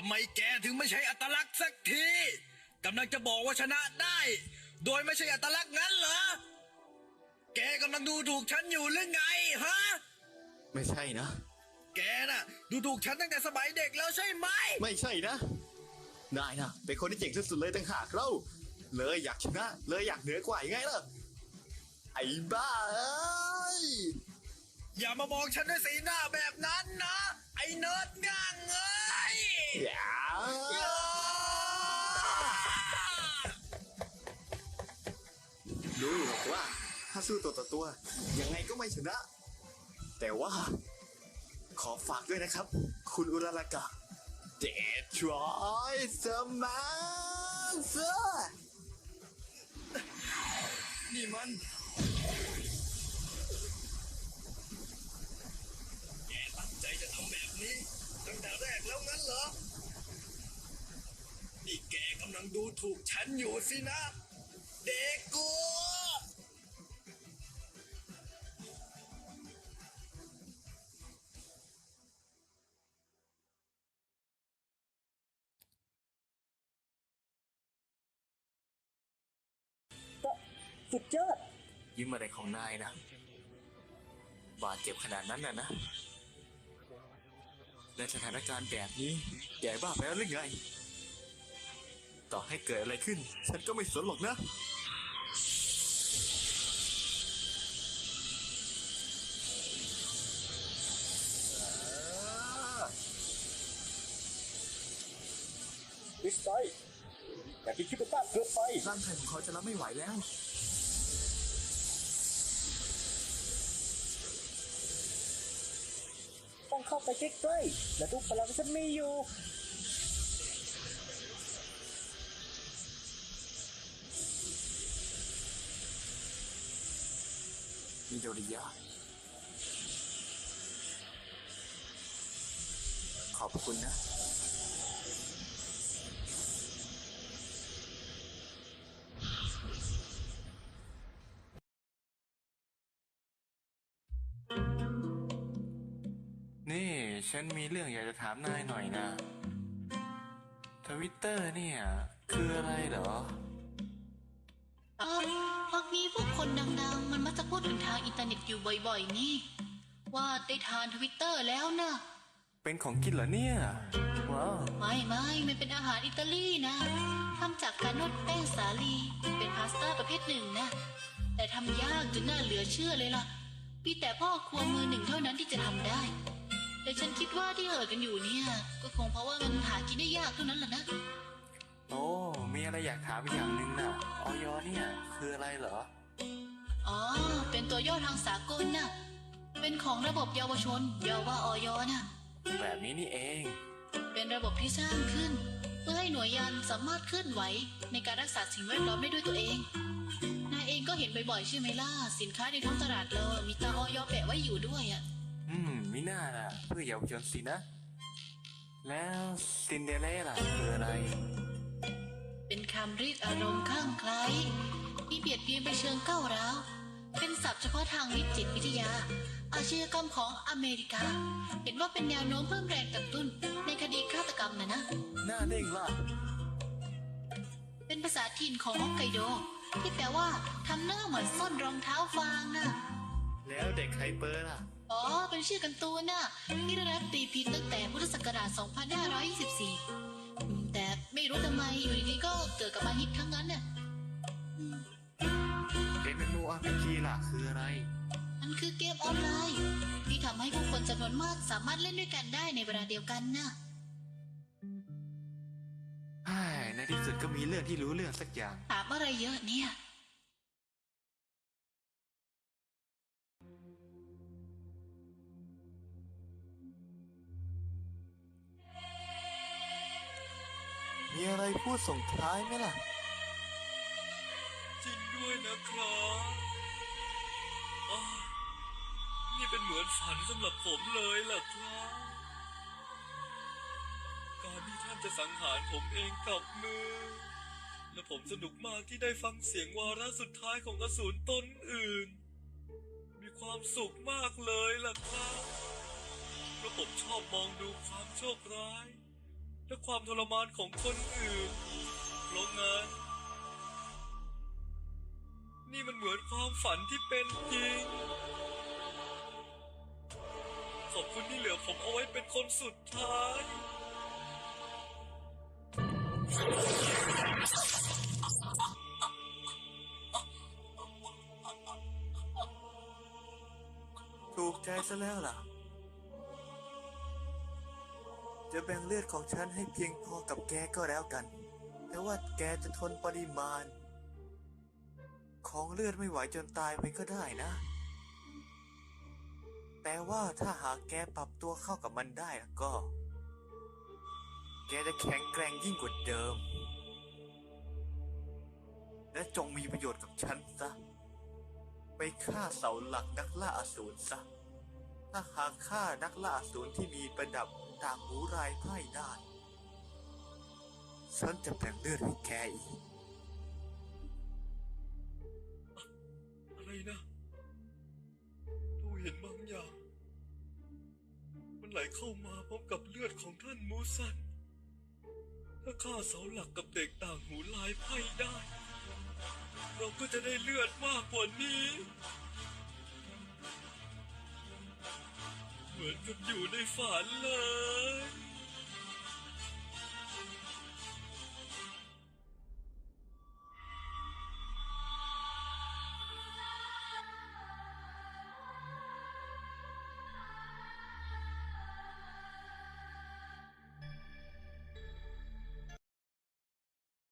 ำไมแกถึงไม่ใช่อัตลักษณ์สักทีกำลังจะบอกว่าชนะได้ โดยไม่ใช่อัตลักษณ์งั้นเหรอ แกกำลังดูถูกฉันอยู่หรือไงฮะ ไม่ใช่นะ แกน่ะ ดูถูกฉันตั้งแต่สมัยเด็กแล้วใช่ไหม ไม่ใช่นะ นายนะเป็นคนที่เก่งที่สุดเลยต่างหากเรา เลยอยากชนะ เลยอยากเหนือกว่ายังไงล่ะ ไอ้บ้าเอ้ยอย่ามามองฉันด้วยสีหน้าแบบนั้นนะ ไอ้เนิร์ดง่างเสู้ตัวต่อตัว ยังไงก็ไม่ชนะ แต่ว่า ขอฝากด้วยนะครับ คุณอุรารากะเดทรอยสมาเซอร์นี่มันแกตั้งใจจะทำแบบนี้ ตั้งแต่แรกแล้วงั้นเหรอ นี่แกกำลังดูถูกฉันอยู่สินะ เด็กกู สุดยอดยิ้มอะไรของนายนะ บาดเจ็บขนาดนั้นน่ะนะ ในสถานการณ์แบบนี้แกบ้าไปแล้วหรือไง ต่อให้เกิดอะไรขึ้น ฉันก็ไม่สนหรอกนะ ดิสไซแต่ที่คิดเป็นต้าเกินไป ร่างกายของเขาจะรับไม่ไหวแล้ว เข้าไปใกล้ๆและทุกพลังฉันมีอยู่ มิโดริยะ ขอบคุณนะ นี่ ฉันมีเรื่องอยากจะถามนายหน่อยนะ ทวิตเตอร์เนี่ย คืออะไรเหรอ เออพักนี้พวกคนดังๆ มันมักจะพูดถึงทางอินเทอร์เน็ตอยู่บ่อยๆ นี่ ว่าได้ทานทวิตเตอร์แล้วนะ เป็นของกินเหรอเนี่ย ว้าว ไม่ไม่มันเป็นอาหารอิตาลีนะทำจากการนวดแป้งสาลี เป็นพาสต้าประเภทหนึ่งนะ แต่ทำยากจนน่าเหลือเชื่อเลยล่ะมีแต่พ่อครัวมือหนึ่งเท่านั้นที่จะทำได้ แต่ฉันคิดว่าที่เอ่ยกันอยู่เนี่ย ก็คงเพราะว่ามันหากินได้ยากเท่านั้นแหละนะ โอ้ มีอะไรอยากถามอีกอย่างหนึ่งนะออยเนี่ยคืออะไรเหรอ อ๋อ เป็นตัวย่อทางสากลน่ะ เป็นของระบบเยาวชนเยาว่าออยน่ะ แบบนี้นี่เอง เป็นระบบที่สร้างขึ้น เพื่อให้หน่วยยานสามารถเคลื่อนไหว ในการรักษาสิ่งแวดล้อมได้ด้วยตัวเอง นายเองก็เห็นบ่อยๆใช่ไหมล่ะ สินค้าในท้องตลาดเรามีตาออยแปะไว้อยู่ด้วยอะ อืมมิน่าล่ะ เพื่อเยาวชนสินะ แล้วซินเดอเรลล่ะคืออะไร เป็นคำเรียกอารมณ์ข้างใคล้ายที่เบียดเบียนไปเชิงก้าวร้าว เป็นศัพท์เฉพาะทางวิจิตวิทยา อาชญากรรมของอเมริกา เห็นว่าเป็นแนวโน้มเพิ่มแรงกระตุ้น ในคดีฆาตกรรมนะนะหน้าเด้งล่ะ เป็นภาษาถิ่นของฮอกไกโด ที่แปลว่าทำหน้าเหมือนส้นรองเท้าฟางน่ะแล้วเด็กไฮเปอร์ล่ะ อ๋อ เป็นชื่อกันตูนน่ะที่ได้รับตีพิมพ์ตั้งแต่พุทธศักราช 2524อืมแต่ไม่รู้ทำไมอยู่ดีๆก็เกิดกับมาฮิตทั้งนั้นน่ะเอ็มเอ็มโออาร์พีจีล่ะคืออะไร มันคือเกมออนไลน์ ที่ทำให้ผู้คนจำนวนมากสามารถเล่นด้วยกันได้ในเวลาเดียวกันน่ะใช่ในที่สุดก็มีเรื่องที่รู้เรื่องสักอย่าง ถามอะไรเยอะเนี่ย มีอะไรพูดส่งท้ายไหมล่ะ จริงด้วยนะครับอ้าวนี่เป็นเหมือนฝันสำหรับผมเลยล่ะครับ การที่ท่านจะสังหารผมเองกับมือ และผมสนุกมากที่ได้ฟังเสียงวาระสุดท้ายของอสูรตนอื่น มีความสุขมากเลยล่ะครับ เพราะผมชอบมองดูความโชคร้าย และความทรมานของคนอื่นเพราะงั้นนี่มันเหมือนความฝันที่เป็นจริง ขอบคุณที่เหลือผมเอาไว้เป็นคนสุดท้าย ถูกใจซะแล้วล่ะ จะแบ่งเลือดของฉันให้เพียงพอกับแกก็แล้วกัน แต่ว่าแกจะทนปริมาณ ของเลือดไม่ไหวจนตายไปก็ได้นะ แต่ว่าถ้าหากแกปรับตัวเข้ากับมันได้แล้วก็ แกจะแข็งแกร่งยิ่งกว่าเดิม และจงมีประโยชน์กับฉันซะ ไปฆ่าเสาหลักนักล่าอสูรซะ ถ้าหากฆ่านักล่าอสูรที่มีประดับต่างหูรายไพ่ได้ ฉันจะแบ่งเลือดให้แกอีก อะไรนะเราเห็นบางอย่าง มันไหลเข้ามาพร้อมกับเลือดของท่านมูซัน ถ้าข้าเสาหลักกับเด็กต่างหูลายไพ่ได้ เราก็จะได้เลือดมากกว่านี้ มือนกับอยู่ในฝันเลย